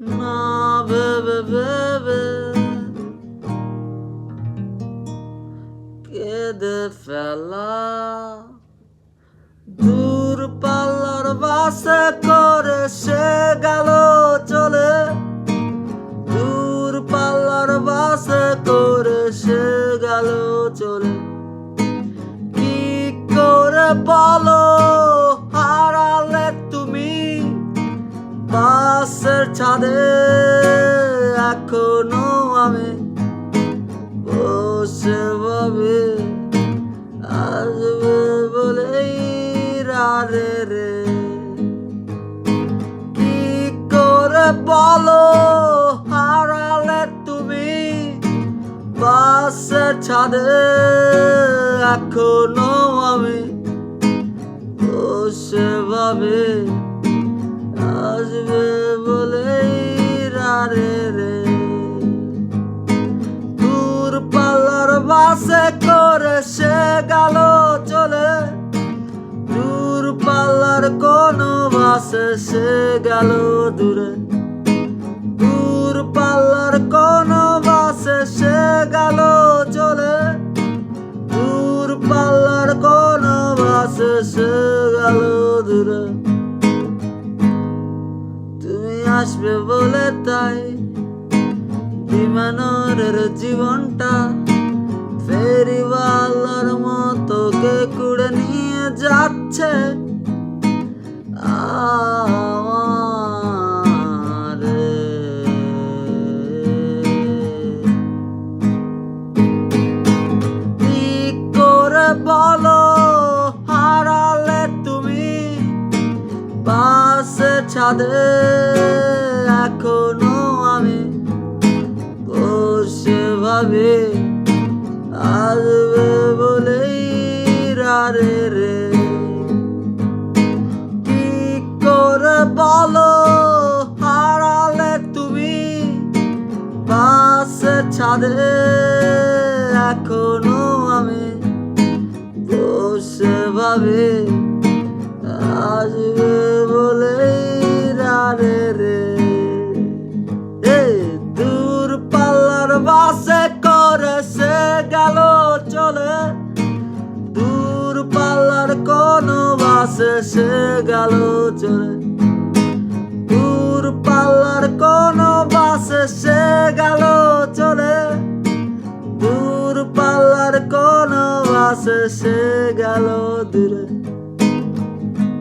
না ভেবে ভেবে কেঁদে ফেলা দূর পাল্লার বাসে করে সে গেল চলে। দূর পাল্লার বাসে করে সে গেল চলে। কি করে বলো ছাদে এখনও আমি বসে ভাবে, আসবে বলেই রারে রে। কি করে বলো হারালে তুমি? বাসে ছাদে এখনও আমি বসে ভাবে, আসবে করে সে গেল চলে। দূর পাল্লার কোন বাসে সে গেল দূরে। দূর পাল্লার কোন বাসে সে গেল চলে। দূর পাল্লার কোন বাসে সে গেল দূরে। তুমি আসবে বলে তাই, বিমানের জীবনটা কুড়ে নিয়ে যাচ্ছে করে বলো হারালে তুমি? বাসে ছাদে এখনও আমি বসে ভাবে আসবে ছাদে এখনও আমি বসে ভাবে, আসবে রারে রে। এ দূর পাল্লার বাসে করে সে গেল চলে, দূর পাল্লার কোন বাসে সে গেল চলে। বাসে সে গেল দূরে।